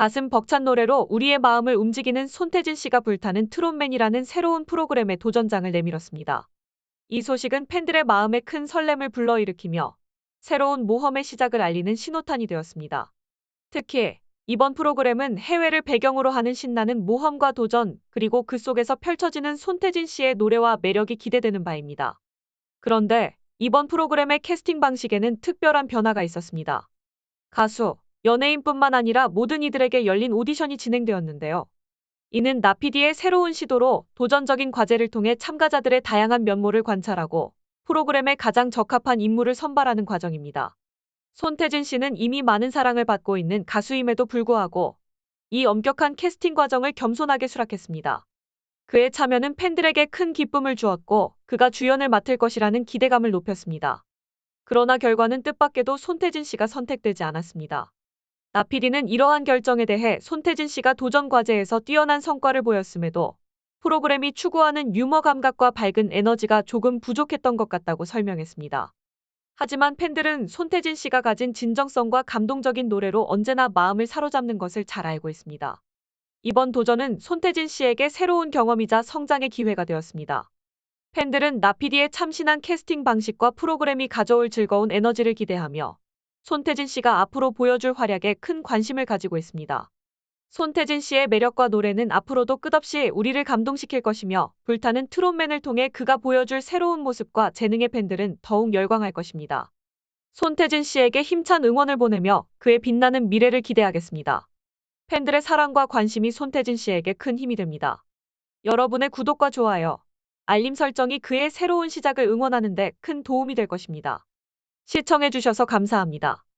가슴 벅찬 노래로 우리의 마음을 움직이는 손태진 씨가 불타는 트롯맨이라는 새로운 프로그램에 도전장을 내밀었습니다. 이 소식은 팬들의 마음에 큰 설렘을 불러일으키며 새로운 모험의 시작을 알리는 신호탄이 되었습니다. 특히 이번 프로그램은 해외를 배경으로 하는 신나는 모험과 도전, 그리고 그 속에서 펼쳐지는 손태진 씨의 노래와 매력이 기대되는 바입니다. 그런데 이번 프로그램의 캐스팅 방식에는 특별한 변화가 있었습니다. 가수, 연예인뿐만 아니라 모든 이들에게 열린 오디션이 진행되었는데요. 이는 나피디의 새로운 시도로 도전적인 과제를 통해 참가자들의 다양한 면모를 관찰하고 프로그램에 가장 적합한 인물을 선발하는 과정입니다. 손태진 씨는 이미 많은 사랑을 받고 있는 가수임에도 불구하고 이 엄격한 캐스팅 과정을 겸손하게 수락했습니다. 그의 참여는 팬들에게 큰 기쁨을 주었고 그가 주연을 맡을 것이라는 기대감을 높였습니다. 그러나 결과는 뜻밖에도 손태진 씨가 선택되지 않았습니다. 나피디는 이러한 결정에 대해 손태진 씨가 도전 과제에서 뛰어난 성과를 보였음에도 프로그램이 추구하는 유머 감각과 밝은 에너지가 조금 부족했던 것 같다고 설명했습니다. 하지만 팬들은 손태진 씨가 가진 진정성과 감동적인 노래로 언제나 마음을 사로잡는 것을 잘 알고 있습니다. 이번 도전은 손태진 씨에게 새로운 경험이자 성장의 기회가 되었습니다. 팬들은 나피디의 참신한 캐스팅 방식과 프로그램이 가져올 즐거운 에너지를 기대하며 손태진 씨가 앞으로 보여줄 활약에 큰 관심을 가지고 있습니다. 손태진 씨의 매력과 노래는 앞으로도 끝없이 우리를 감동시킬 것이며 불타는 트롯맨을 통해 그가 보여줄 새로운 모습과 재능의 팬들은 더욱 열광할 것입니다. 손태진 씨에게 힘찬 응원을 보내며 그의 빛나는 미래를 기대하겠습니다. 팬들의 사랑과 관심이 손태진 씨에게 큰 힘이 됩니다. 여러분의 구독과 좋아요, 알림 설정이 그의 새로운 시작을 응원하는 데 큰 도움이 될 것입니다. 시청해주셔서 감사합니다.